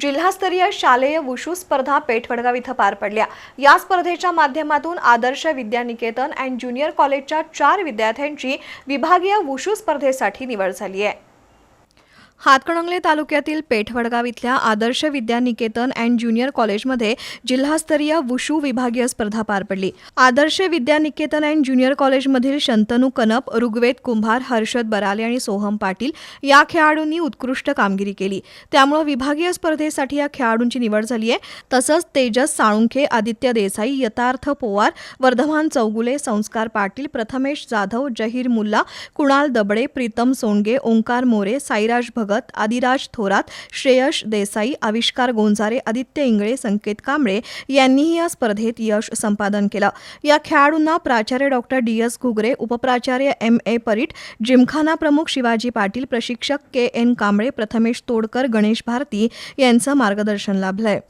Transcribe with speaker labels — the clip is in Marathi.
Speaker 1: जिल्हास्तरीय शालेय वुशू स्पर्धा पेठवडगाव इथं पार पडल्या. या स्पर्धेच्या माध्यमातून आदर्श विद्यानिकेतन अँड ज्युनियर कॉलेजच्या चार विद्यार्थ्यांची विभागीय वुशू स्पर्धेसाठी निवड झाली आहे. हातकणंगले तालुक्यातील पेठवडगाव इथल्या आदर्श विद्यानिकेतन अँड ज्युनियर कॉलेजमध्ये जिल्हास्तरीय वुशू विभागीय स्पर्धा पार पडली. आदर्श विद्यानिकेतन अँड ज्युनियर कॉलेजमधील शंतनू कनप ऋग्वेद कुंभार हर्षद बराले आणि सोहम पाटील या खेळाडूंनी उत्कृष्ट कामगिरी केली. त्यामुळे विभागीय स्पर्धेसाठी या खेळाडूंची निवड झाली आहे तसंच तेजस साळुंखे आदित्य देसाई यथार्थ पोवार वर्धमान चौगुले संस्कार पाटील प्रथमेश जाधव जहीर मुल्ला कुणाल दबडे प्रीतम सोंडगे ओंकार मोरे साईराज भगत आदिराज थोरात श्रेयश देसाई आविष्कार गोंजारे आदित्य इंगळे संकेत कांबळे यांनीही या स्पर्धेत यश संपादन केलं. या खेळाडूंना प्राचार्य डॉक्टर डी एस घुगरे उपप्राचार्य एम ए परीट जिमखाना प्रमुख शिवाजी पाटील प्रशिक्षक के एन कांबळे प्रथमेश तोडकर गणेश भारती यांचं मार्गदर्शन लाभलंय.